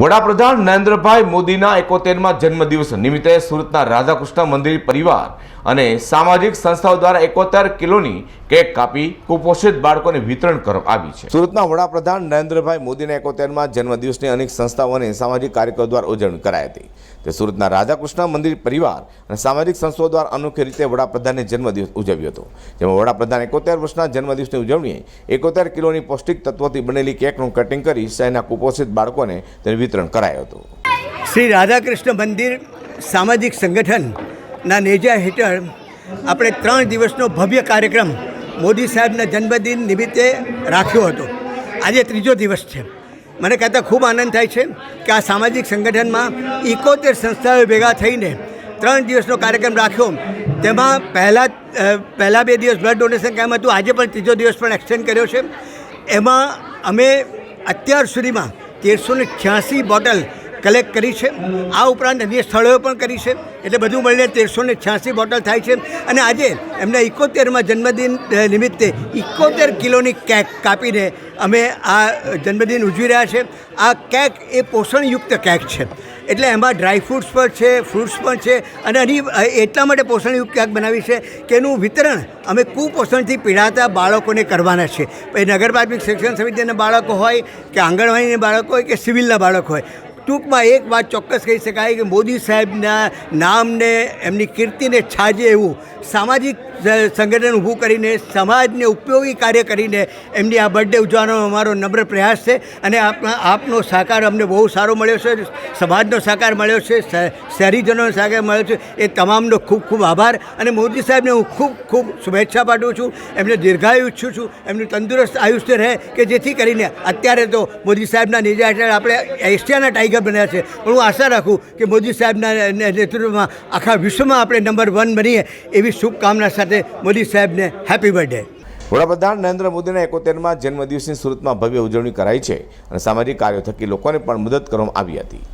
વડાપ્રધાન નરેન્દ્રભાઈ મોદીના એકોતેરમાં જન્મદિવસ નિમિત્તે સુરતના રાધાકૃષ્ણ મંદિર પરિવાર અને સામાજિક સંસ્થાઓ દ્વારા એકોતેર કિલોની કેક કાપી, કુપોષિત બાળકોને વિતરણ કરવામાં આવી છે. સુરતના વડાપ્રધાન નરેન્દ્રભાઈ મોદીના એકોતેરમાં જન્મદિવસની અનેક સંસ્થાઓ અને સામાજિક કાર્યક્રમો દ્વારા ઉજવણી કરાઈ હતી. તે સુરતના રાધાકૃષ્ણ મંદિર પરિવાર અને સામાજિક સંસ્થાઓ દ્વારા અનોખી રીતે વડાપ્રધાનને જન્મદિવસ ઉજવ્યો હતો. જેમાં વડાપ્રધાન એકોતેર વર્ષના જન્મદિવસની ઉજવણીએ એકોતેર કિલોની પૌષ્ટિક તત્વોથી બનેલી કેકનું કટિંગ કરી શહેરના કુપોષિત બાળકોને તેનું વિતરણ કરાયું હતું. શ્રી રાધાકૃષ્ણ મંદિર સામાજિક સંગઠનના નેજા હેઠળ આપણે ત્રણ દિવસનો ભવ્ય કાર્યક્રમ મોદી સાહેબના જન્મદિન નિમિત્તે રાખ્યો હતો. આજે ત્રીજો દિવસ છે. મને કહેતા ખૂબ આનંદ થાય છે કે આ સામાજિક સંગઠનમાં ઇકોતેર સંસ્થાઓ ભેગા થઈને ત્રણ દિવસનો કાર્યક્રમ રાખ્યો. તેમાં પહેલાં પહેલાં બે દિવસ બ્લડ ડોનેશન કેમ્પ હતું, આજે પણ ત્રીજો દિવસ પણ એક્સટેન્ડ કર્યો છે. એમાં અમે અત્યાર સુધીમાં તેરસો ને છ્યાસી બોટલ કલેક્ટ કરી છે. આ ઉપરાંત અન્ય સ્થળોએ પણ કરી છે. એટલે બધું મળીને તેરસો ને છ્યાસી બોટલ થાય છે. અને આજે એમના ઇકોતેરમાં જન્મદિન નિમિત્તે ઇકોતેર કિલોની કેક કાપીને અમે આ જન્મદિન ઉજવી રહ્યા છે. આ કેક એ પોષણયુક્ત કેક છે. એટલે એમાં ડ્રાય ફ્રૂટ્સ પણ છે ફ્રૂટ્સ પણ છે અને એની એટલા માટે પોષણયુક્ત કેક બનાવી છે કે એનું વિતરણ અમે કુપોષણથી પીડાતા બાળકોને કરવાના છે. એ નગર પ્રાથમિક શિક્ષણ સમિતિના બાળકો હોય કે આંગણવાડીના બાળકો હોય કે સિવિલના બાળકો હોય ટૂંકમાં એક વાત ચોક્કસ કહી શકાય કે મોદી સાહેબના નામને, એમની કીર્તિને છાજે એવું સામાજિક સંગઠન ઊભું કરીને, સમાજને ઉપયોગી કાર્ય કરીને એમની આ બર્થડે ઉજવવાનો અમારો નમ્ર પ્રયાસ છે. અને આપના આપનો સહકાર અમને બહુ સારો મળ્યો છે. સમાજનો સહકાર મળ્યો છે. શહેરીજનોનો સહકાર મળ્યો છે. એ તમામનો ખૂબ ખૂબ આભાર. અને મોદી સાહેબને હું ખૂબ ખૂબ શુભેચ્છા પાઠવું છું. એમને દીર્ઘાયુ ઈચ્છું છું એમનું તંદુરસ્ત આયુષ્ય રહે કે જેથી કરીને અત્યારે તો મોદી સાહેબના નેજા હેઠળ આપણે એશિયાના ટાઈગર બન્યા છે. પણ હું આશા રાખું કે મોદી સાહેબના નેતૃત્વમાં આખા વિશ્વમાં આપણે નંબર વન બનીએ એવી શુભકામના સાથે મોદી સાહેબને હેપી બર્થડે વડાપ્રધાન નરેન્દ્ર મોદીના એકોતેરમાં જન્મદિવસની સુરતમાં ભવ્ય ઉજવણી કરાઈ છે અને સામાજિક કાર્યો થકી લોકોને પણ મદદ કરવામાં આવી હતી.